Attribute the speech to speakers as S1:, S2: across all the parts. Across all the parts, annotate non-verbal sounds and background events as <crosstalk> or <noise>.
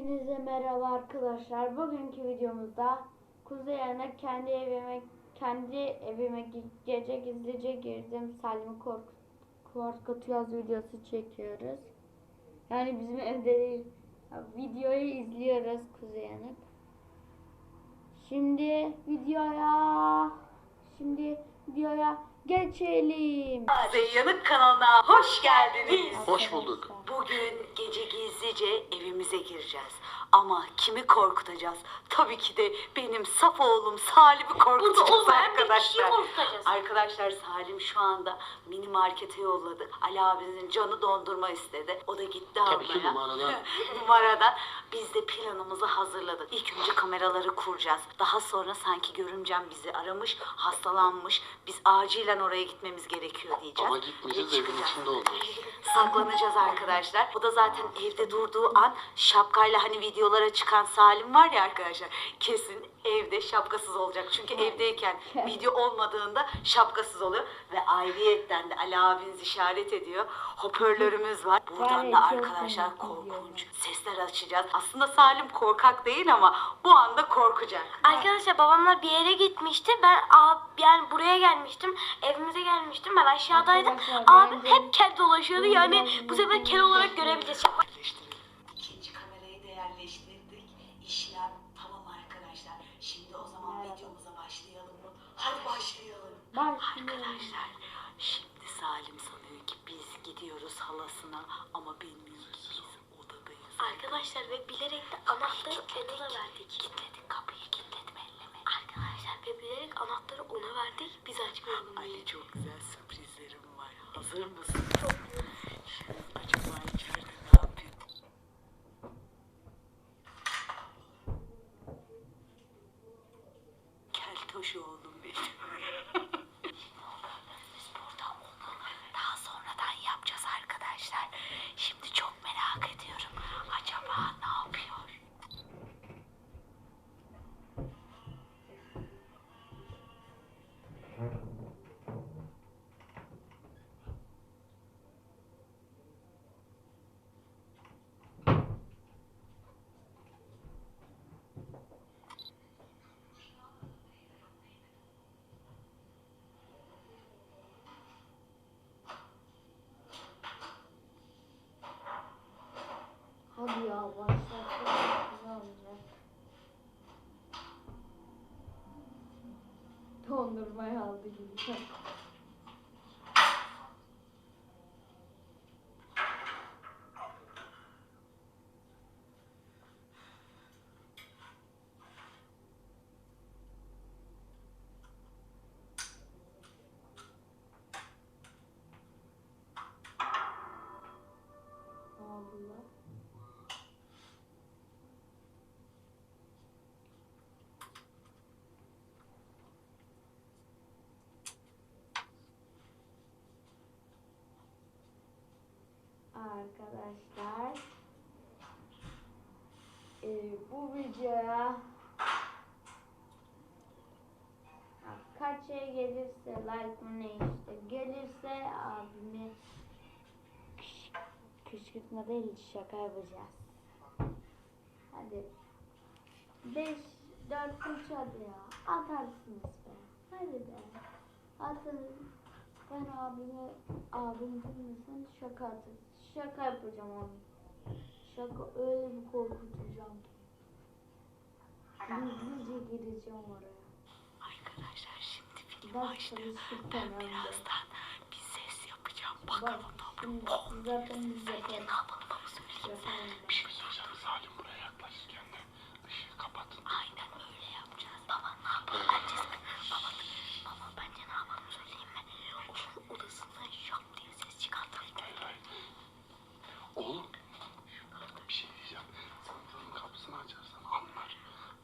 S1: Hepinize merhaba arkadaşlar. Bugünkü videomuzda Kuzey Yanık kendi evime kendi evime gece gizlice girdim. Salim'i kork korkutuyoruz videosu çekiyoruz. Yani bizim evde değil. Videoyu izliyoruz Kuzey Yanık. Şimdi videoya şimdi videoya geçelim.
S2: Yanık kanalına hoş geldiniz.
S3: Hoş bulduk.
S2: Bugün gece gizlice evimize gireceğiz. Ama kimi korkutacağız? Tabii ki de benim saf oğlum Salim'i korkutacağız
S4: olmayan bir kişiyi
S2: arkadaşlar.
S4: korkutacağız.
S2: Arkadaşlar Salim şu anda mini markete yolladı. Ali abimizin canı dondurma istedi. O da gitti
S3: Tabii ki
S2: almaya.
S3: numaradan. <laughs>
S2: numaradan. Biz de planımızı hazırladık. İlk önce kameraları kuracağız. Daha sonra sanki görümcem bizi aramış, hastalanmış. Biz acilen oraya gitmemiz gerekiyor diyeceğiz.
S3: Ama gitmeyeceğiz
S2: Ve
S3: evin
S2: çıkacağız.
S3: içinde olacağız.
S2: Saklanacağız arkadaşlar. O da zaten evde durduğu an şapkayla hani videolara çıkan Salim var ya arkadaşlar. Kesin evde şapkasız olacak. Çünkü evdeyken <laughs> video olmadığında şapkasız oluyor. Ve ayrıyetten de Ali abiniz işaret ediyor. Hoparlörümüz var. Buradan da arkadaşlar korkunç sesler açacağız. Aslında Salim korkak değil ama bu anda korkacak.
S4: Arkadaşlar babamlar bir yere gitmişti. Ben ab, yani buraya gelmiştim. Evimize gelmiştim. Ben aşağıdaydım. Abim hep kel dolaşıyordu. Yani bu sefer kel olarak görebileceğiz.
S2: İkinci kamerayı da yerleştirdik. İşlem tamam arkadaşlar. Şimdi o zaman
S1: Merhaba.
S2: videomuza başlayalım mı? Hadi başlayalım.
S1: Başlayalım.
S2: Arkadaşlar şimdi Salim sanıyor ki biz gidiyoruz halasına ama bilmiyor ki biz odadayız.
S4: Arkadaşlar ve bilerek de anahtarı ona verdik.
S2: Kilitledik kapıyı kilitledim elleme.
S4: Arkadaşlar ve bilerek anahtarı ona verdik. Biz açmayalım.
S2: Ali çok güzel sürprizlerim var. Hazır mısın? Şimdi acaba içeride ne yapıyor? Keltoş oğlum benim. Biz burada onu daha sonradan yapacağız arkadaşlar. Şimdi çok merak ediyorum. Acaba ne yapıyor?
S1: Hadi ya olacak? Dondurmayı aldı gibi. Allah. Arkadaşlar eee, bu videoya kaç şey gelirse like mı ne işte gelirse abimi kış- kışkırtma değil şaka yapacağız. Hadi 5 4 3 hadi ya atarsınız be. Hadi be. Atın. Ben abime abim bilmesin şaka atın. Şaka yapacağım onu. Şaka öyle bir korkutacağım. Gizlice gireceğim oraya.
S2: Arkadaşlar şimdi film
S1: Ben
S2: başlıyor.
S1: çalışırken
S2: Ben birazdan bir ses yapacağım.
S1: Bak
S2: Bakalım ne
S1: şimdi
S2: yapıyor.
S1: zaten biz
S2: Ne
S1: yaparız.
S2: yapalım ama söyleyeyim. Bir şey
S3: Söyleyeceğim Salim buraya yaklaşırken de ışığı kapatın.
S2: Aynen öyle yapacağız. Baba ne yapalım bence mi? Baba, baba bence ne yapalım söyleyeyim mi? Onun odasından şak diye ses çıkartalım.
S3: Hayır hayır. Oğlum bir şey diyeceğim. Sen bunun kapısını açarsan anlar.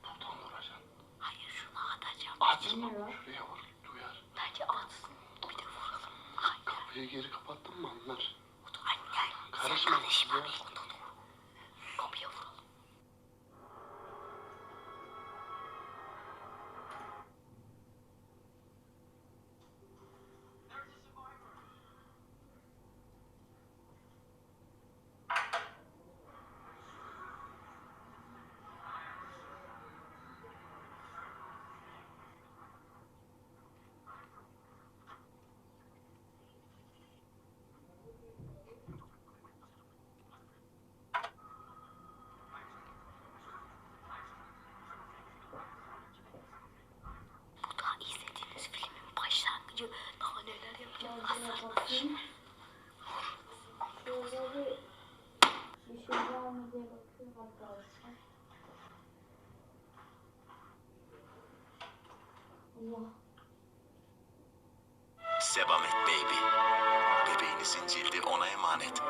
S3: Buradan vuracaksın.
S2: Hayır şunu atacağım.
S3: Açma.
S1: Ne lan?
S3: Şuraya vur. Duyar.
S2: Bence atsın. Bir de vuralım. Aynen.
S3: Kapıyı geri kapattın mı anlar.
S2: Aynen.
S3: Karışma.
S2: Sen karışma.
S3: Ya.
S2: Kapıya vuralım.
S1: arkadaşlar. Allah.
S5: Sebamet Baby. Bebeğinizin cildi ona emanet.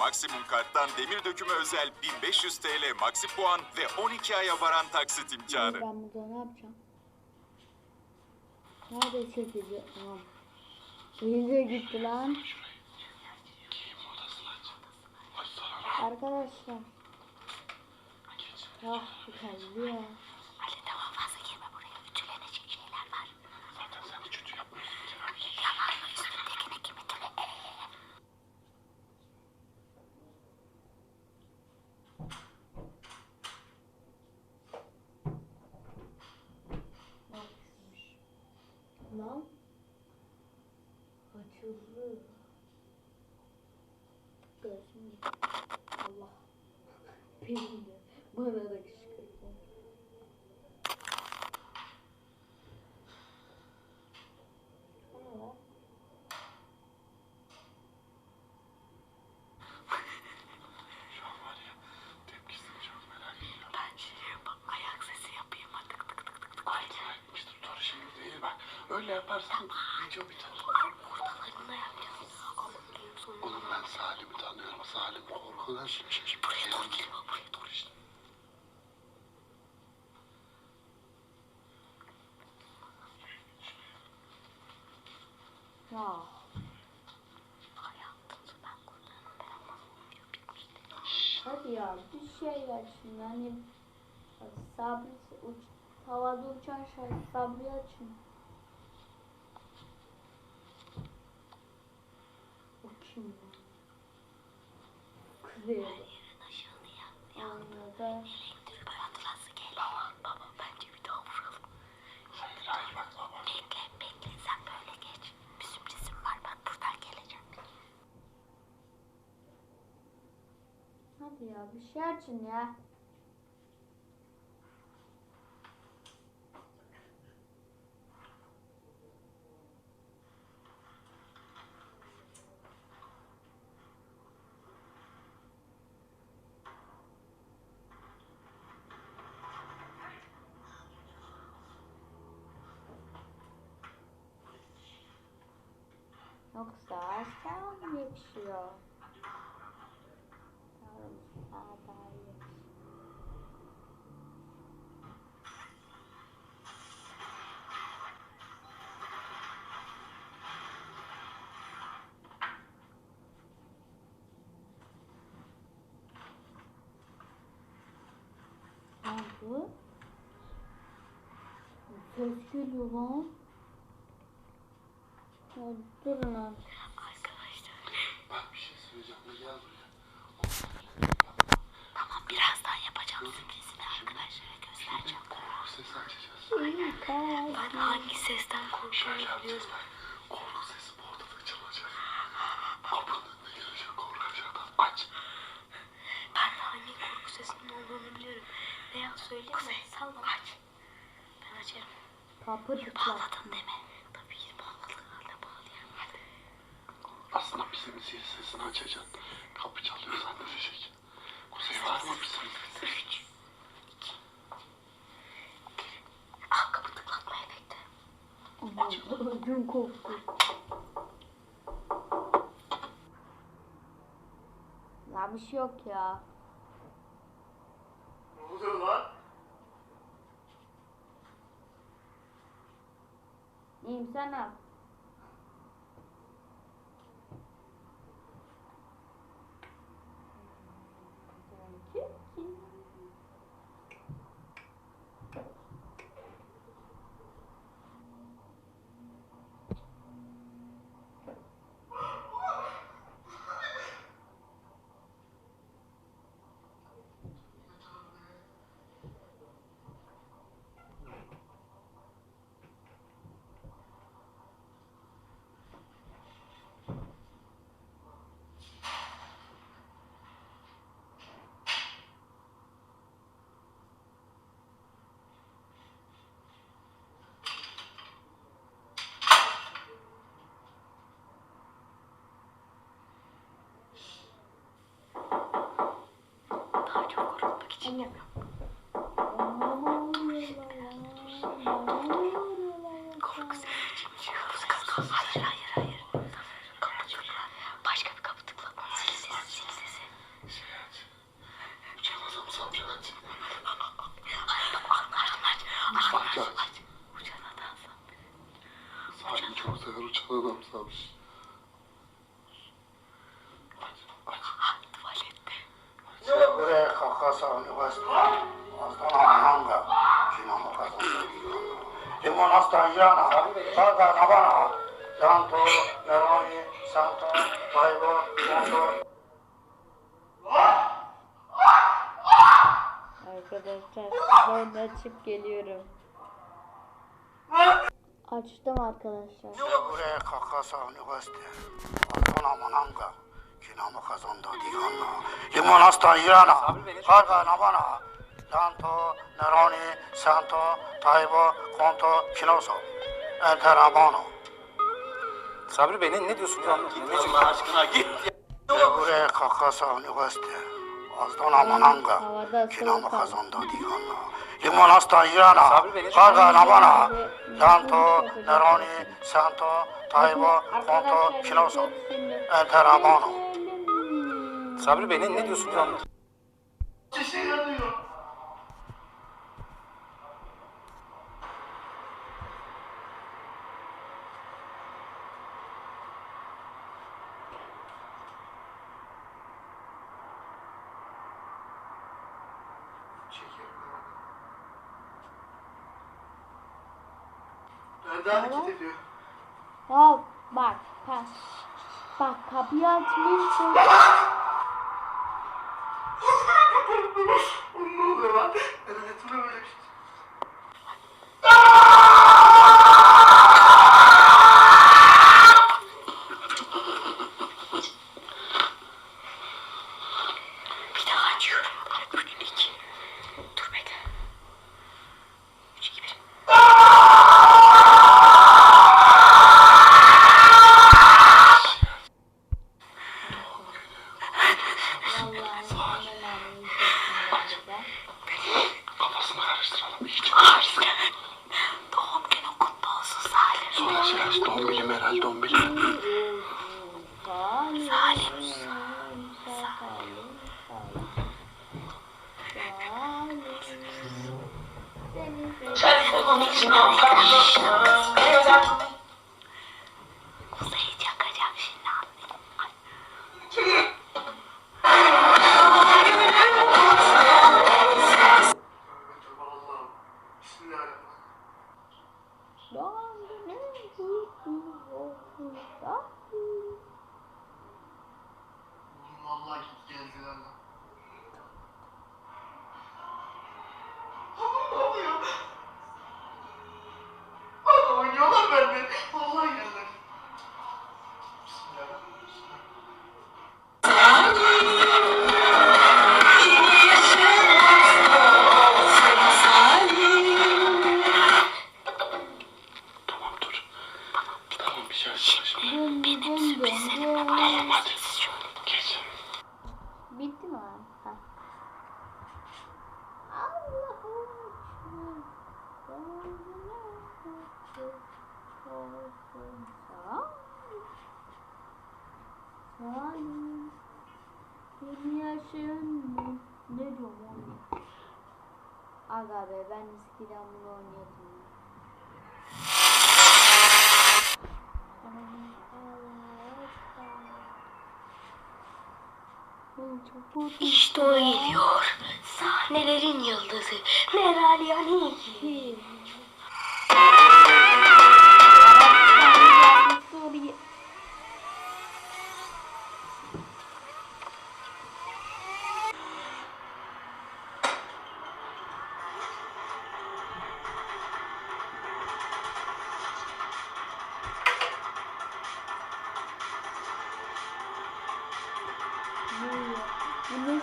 S6: Maksimum Kart'tan demir dökümü özel 1500 TL maksi puan ve 12 aya varan taksit imkanı.
S1: Ben burada ne yapacağım? Nerede çekeceğim? Tamam. İyice gitti lan. Arkadaşlar. Ah bu kalbi ya.
S4: Ali tamam fazla girme buraya. Ütülenecek şeyler var.
S3: Zaten sen hiç kötü yapmıyorsun.
S4: Yalan mı üstündekine kim ütüle?
S1: Bakmış. Lan. Açıldı. Gözüm gitti. Allah. Benim de. Bana da kışkırtma. Bu ne lan?
S3: Şu an var ya tepkisini çok merak ediyorum.
S4: Ben şey bak ayak sesi yapayım. Hadi tık tık tık tık tık.
S3: Altına etmiştir. Dur şimdi değil bak. Öyle yaparsan video biter.
S4: Ortalarında yapacağız. Ama en sonunda.
S3: Oğlum ben Salim'i tanıyorum. Salim korkudan şaşırmış.
S4: Buraya doğru gelme. Buraya doğru işte.
S1: Ya.
S4: Hayatımda ben kurtarım. Ben bitmişti.
S1: Hadi ya bir şey ver şimdi hani sabri uç, havada uçan şey sabri açın. O kim ya? Kuzey.
S4: Yerin. Elektrik gel. Baba. Baba bence bir daha vuralım.
S3: Hayır hayır bak baba.
S4: Bekle bekle sen böyle geç. Bir sürprizim var bak buradan gelecek.
S1: Hadi ya bir şey açın ya. Oldu? Ses geliyor lan. Durun lan.
S4: Arkadaşlar
S3: Bak bir şey söyleyeceğim. Gel buraya.
S4: tamam birazdan yapacağım sürprizini arkadaşlara göstereceğim.
S3: Korku sesi açacağız.
S4: Ben hangi sesten korkuyorum
S3: Şöyle
S4: biliyorum.
S3: yapacağız bak. Korku sesi bu odada çalacak. Kapının önüne girecek korkacaklar. Aç.
S4: Ben de hangi korku sesinin olduğunu biliyorum. Veya söyleyeyim mi? Salla. Aç. Ben açarım.
S1: Kapı tıkla.
S4: Bağladın mi? Tabii ki bağladın. Hala bağlayalım. Hadi.
S3: Aslında bizim zil sesini açacaksın. Kapı çalıyor zannedecek. Kuzey var mı bizim?
S4: Üç. iki, Ah kapı tıklatma efekti.
S1: Aman ödüm koptu. Ya bir şey yok ya.
S3: Ne oluyor lan?
S1: İyiyim sen al.
S7: stagiana,
S1: Arkadaşlar ben açıp geliyorum. Açtım arkadaşlar.
S7: Buraya kakasa üniversite. Altona mananga. Kinamı kazandı diganla. Limonasta irana. Saga Navana, Santo Neroni, Santo Taibo, Conto Kinoso. Enteramano.
S8: Sabri Bey ne, ne diyorsunuz. Ne Allah aşkına git.
S7: Buraya kakasa üniversite. Altona mananga.
S1: Havada asılı
S7: Kinamı
S1: kaldı.
S7: kazandı diganla. Limonasta irana.
S1: Ve-
S7: Santo
S1: ve-
S7: Neroni, Santo Conto
S1: Arkadaşlar
S7: Kinoso.
S1: hepsini-
S7: Enteramano.
S8: Sabri Bey ne, ne diyorsunuz anlatın.
S7: Nerede hareket ediyor?
S1: Al bak bak. Bak kapıyı açmışsın.
S7: Ne oluyor lan? Neden etme böyle bir şey?
S4: Bir daha açıyorum. Salim.
S1: Yeni yaşın? Ne diyorum oğlum? Aga be ben eskiden bunu oynuyordum.
S4: İşte o geliyor. Sahnelerin yıldızı. Meral Yani.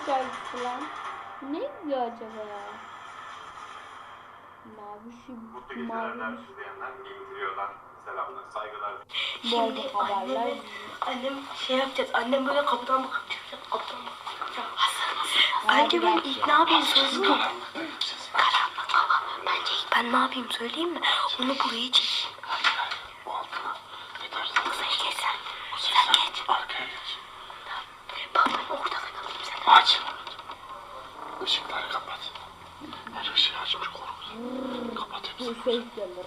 S1: Bu ne şarkısı lan? Bu ne diyor acaba ya? Mavişim, maviş. Bol bol haberler.
S4: Annem şey yapacağız. Annem böyle kapıdan bakıp çıkacak. Kapıdan bakıp çıkacak. Bence ben ilk ne yapayım söyleyeyim mi? Karanlık hava. Bence ilk ben ne yapayım söyleyeyim mi? Onu buraya çekeyim.
S7: Hayır hayır. Bu altına. Ne dersin?
S4: Kuzey geç sen.
S7: Bu
S4: Sen
S7: sesler
S4: geç.
S7: arkaya geç.
S4: Bak ben ortada kalayım sen.
S7: Aç. Işıkları kapat. Her ışığı açmış korkusun. Kapat hepsini.
S1: ses gelir.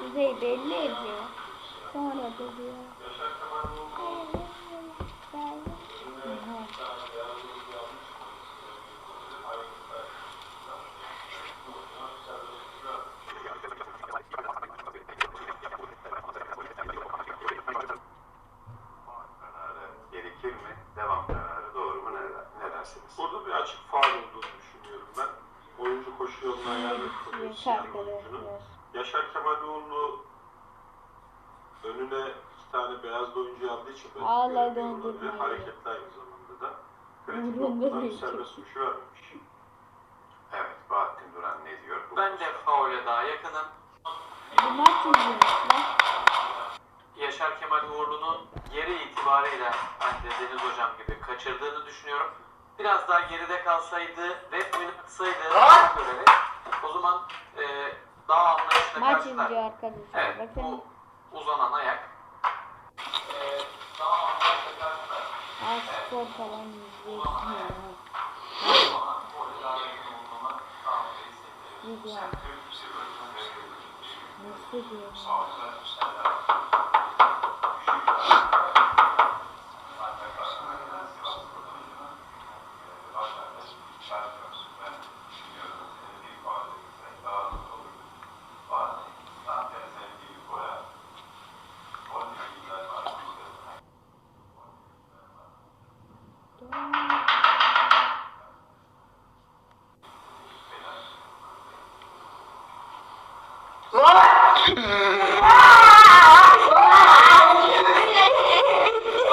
S1: Kuzey belli ediyor. Sonra da diyor. açık faal olduğunu düşünüyorum ben. Oyuncu koşu yoluna yardım.
S9: Yaşar Kemaloğlu önüne iki tane beyaz oyuncu aldığı için
S1: ben
S9: Ağla
S1: göremiyorum.
S9: Hareketli aynı zamanda da. Kritik noktadan
S1: bir
S9: serbest suçu vermemiş.
S10: Evet, Bahattin Duran ne diyor?
S11: Bu ben de faule daha yakınım.
S1: Bunlar çözülmüşler.
S11: Yaşar Kemal Uğurlu'nun yeri itibariyle ben de Deniz Hocam gibi kaçırdığını düşünüyorum. Biraz daha geride kalsaydı ve oynatsaydı göre o zaman e, daha anlayışla
S1: Maç
S11: karşılar.
S1: izliyor arkadaşlar.
S11: Evet
S1: Bakın
S11: bu uzanan ayak. E, daha anlayışla karşılar.
S1: az spor falan izliyorsun. Video. Nasıl diyor?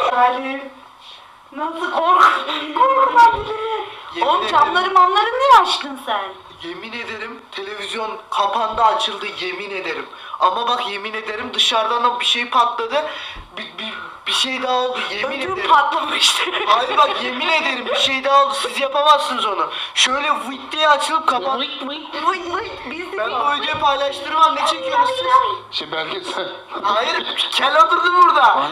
S2: Salim. Nasıl kork korkmadın? Oğlum camları mamları niye açtın sen?
S12: Yemin ederim televizyon kapandı açıldı yemin ederim. Ama bak yemin ederim dışarıdan da bir şey patladı. Bir, bir, bir şey daha oldu yemin
S2: Ödüm
S12: ederim.
S2: patlamıştı.
S12: Hayır bak yemin ederim bir şey daha oldu. Siz yapamazsınız onu. Şöyle vıt diye açılıp kapandı.
S2: Vıy vıy biz de
S12: Ben bu videoyu paylaştırmam. Ne çekiyorsunuz siz?
S3: Şey belgesel.
S12: Hayır kel oturdu burada.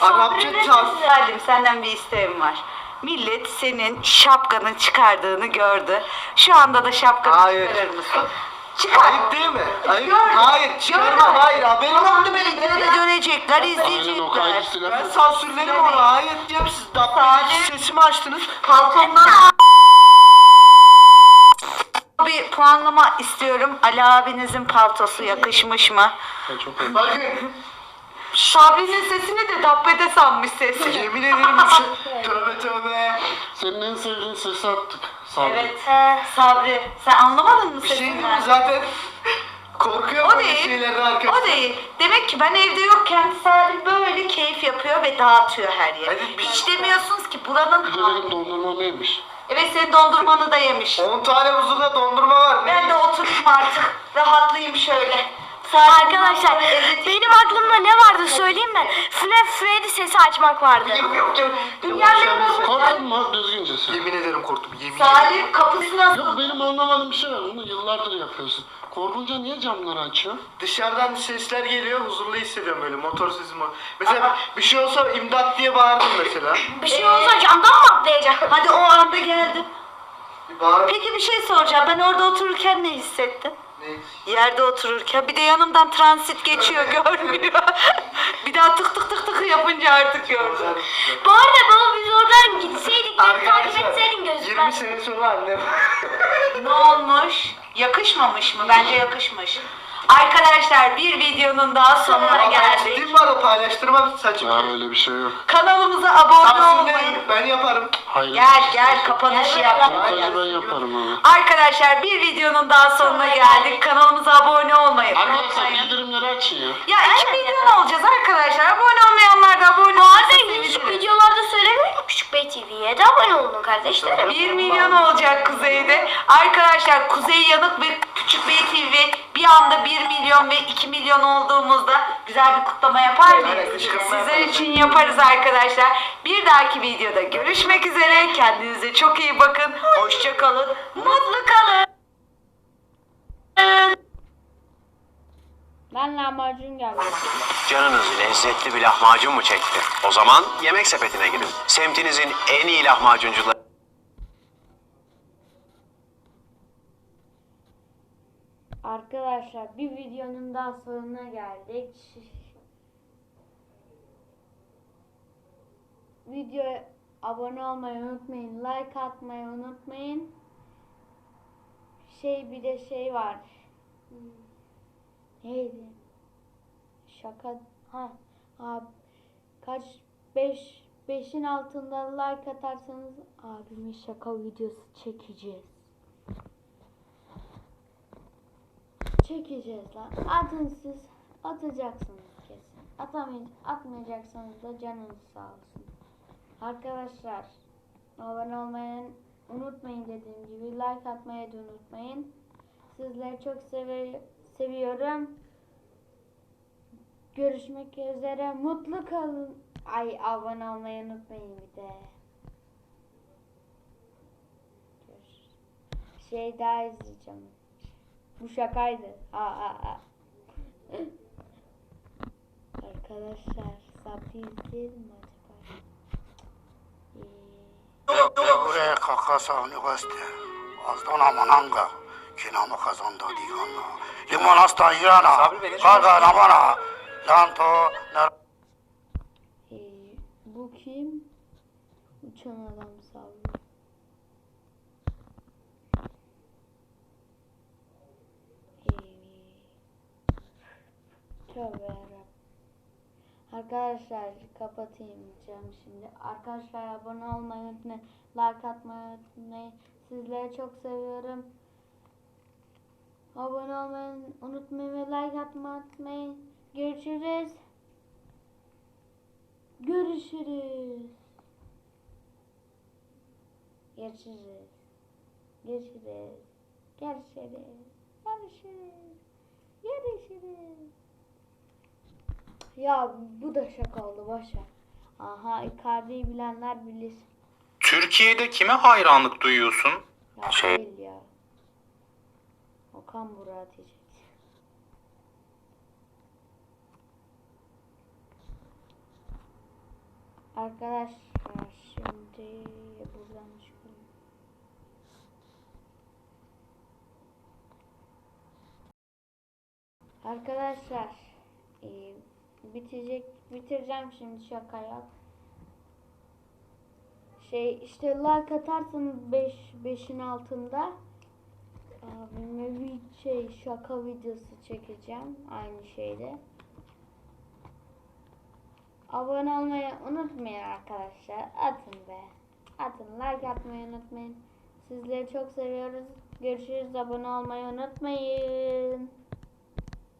S12: Arapça çarp.
S2: Salim senden bir isteğim var. Millet senin şapkanı çıkardığını gördü. Şu anda da şapkanı
S12: Hayır.
S2: çıkarır mısın? Çıkar.
S12: Ayıp değil mi? Ayıp.
S2: Gördüm.
S12: Hayır çıkarmam.
S2: Gördüm.
S12: Hayır haberim yok.
S2: videoda görecekler,
S3: Aynen o
S2: izleyecekler.
S3: kaydı silah.
S12: Ben sansürlerim onu. Hayır diyorum siz
S2: Salim.
S12: dakika sesimi açtınız.
S2: Paltomdan bir puanlama istiyorum. Ali abinizin paltosu yakışmış mı?
S3: Ben çok iyi.
S12: Bakın
S2: Sabri'nin sesini de dabbede sanmış sesi.
S12: yemin ederim bu şey- <laughs> tövbe tövbe.
S3: Senin en sevdiğin sesi attık. Ol.
S2: Evet. Sabri. Sen anlamadın mı
S12: Bir şey değil mi
S2: sesinden?
S12: zaten korkuyor
S2: O
S12: böyle
S2: değil.
S12: şeylerden arkadaşlar.
S2: O değil. Demek ki ben evde yokken Salim böyle keyif yapıyor ve dağıtıyor her yeri.
S12: Hadi bir-
S2: Hiç demiyorsunuz ki buranın
S3: Bir de benim neymiş?
S2: Evet senin dondurmanı da yemiş.
S12: 10 tane buzluğa dondurma var.
S2: Ben de oturayım artık. Rahatlayayım şöyle.
S4: Arkadaşlar benim aklımda ne vardı söyleyeyim mi? Flash Freddy sesi açmak vardı.
S12: Yok yok yok.
S2: Dünyanın
S3: Korktun mu? Düzgünce söyle.
S12: Yemin ederim korktum. Yemin ederim.
S2: Salim kapısına
S3: Yok benim anlamadığım bir şey var. Bunu yıllardır yapıyorsun. Korkunca niye camları açıyorsun?
S12: Dışarıdan sesler geliyor huzurlu hissediyorum böyle motor sesi mi? Mesela bir şey olsa imdat diye bağırdım mesela.
S4: Bir şey olsa camdan mı atlayacak?
S2: Hadi o anda geldim.
S12: Bir bağır.
S2: Peki bir şey soracağım. Ben orada otururken ne hissettin? Yerde otururken bir de yanımdan transit geçiyor <laughs> görmüyor. bir daha tık tık tık tık yapınca artık gördüm.
S4: Bu arada baba biz oradan gitseydik beni takip etseydin
S12: 20
S4: gözükmez.
S12: sene sonra annem.
S2: Ne olmuş? Yakışmamış mı? Bence yakışmış. Arkadaşlar bir videonun daha sonuna geldik.
S12: Ciddi var o paylaştırmam saçım.
S3: Ya öyle bir şey yok.
S2: Kanalımıza abone olmayı.
S12: Sansürlerim ben yaparım.
S3: Hayır.
S2: Gel gel kapanışı yap.
S3: Montajı ben yaparım abi.
S2: Arkadaşlar bir videonun daha sonuna geldik. Kanalımıza abone olmayı
S3: Arkadaşlar bildirimleri açın ya.
S2: Ya 2 milyon olacağız arkadaşlar. Abone olmayanlar da abone olsun.
S4: Küçük videolarda söylemiyor mu? Küçük Bey TV'ye de abone olun kardeşlerim.
S2: 1 milyon olacak Kuzey'de. Arkadaşlar Kuzey Yanık ve Küçük Bey TV bir anda 1 milyon ve 2 milyon olduğumuzda güzel bir kutlama yapar mıyız? Sizler için yaparız arkadaşlar. Bir dahaki videoda görüşmek üzere. Kendinize çok iyi bakın. Hoşça kalın. Mutlu kalın.
S1: Ben lahmacun geldim.
S10: Canınız lezzetli bir lahmacun mu çekti? O zaman yemek sepetine girin. Semtinizin en iyi lahmacuncuları...
S1: Arkadaşlar bir videonun daha sonuna geldik. Videoya abone olmayı unutmayın. Like atmayı unutmayın. Şey bir de şey var. Neydi? Şaka. Ha. ha. Kaç? 5 5'in altında like atarsanız abimin şaka videosu çekeceğiz. Çekeceğiz lan. Atın siz. Atacaksınız kesin. Atamay atmayacaksanız da canınız sağ olsun. Arkadaşlar abone olmayı unutmayın dediğim gibi. Like atmayı da unutmayın. Sizleri çok sevi seviyorum. Görüşmek üzere. Mutlu kalın. Ay abone olmayı unutmayın bir de. Şey daha izleyeceğim. Bu şakaydı. Aa, aa, aa. Arkadaşlar Sabri izleyelim mi acaba? Ee,
S3: buraya kakasa üniversite. Azdan amananga. Kinamı kazandı diganla. Limon hasta
S8: ne
S3: Karga namana. Lanto.
S1: ee, bu kim? Uçan adam Sabri. Ee, tövbe yarabbim. Arkadaşlar kapatayım diyeceğim şimdi. Arkadaşlar abone olmayı unutmayın. Like atmayı unutmayın. Sizleri çok seviyorum. Abone olmayı unutmayın ve like atmayı unutmayın. Görüşürüz. Görüşürüz. Görüşürüz. Görüşürüz. Görüşürüz. Görüşürüz. Görüşürüz. Ya bu da şaka oldu boşver. Aha Icardi'yi bilenler bilir.
S8: Türkiye'de kime hayranlık duyuyorsun?
S1: Ya
S8: Şey-
S1: değil ya. Okan Burak diyecek. Arkadaşlar şimdi buradan çıkalım. Arkadaşlar e, bitecek bitireceğim şimdi şaka yap. Şey işte like atarsanız 5 5'in altında abime bir şey şaka videosu çekeceğim aynı şeyde. Abone olmayı unutmayın arkadaşlar. Atın be. Atın like atmayı unutmayın. Sizleri çok seviyoruz. Görüşürüz. Abone olmayı unutmayın.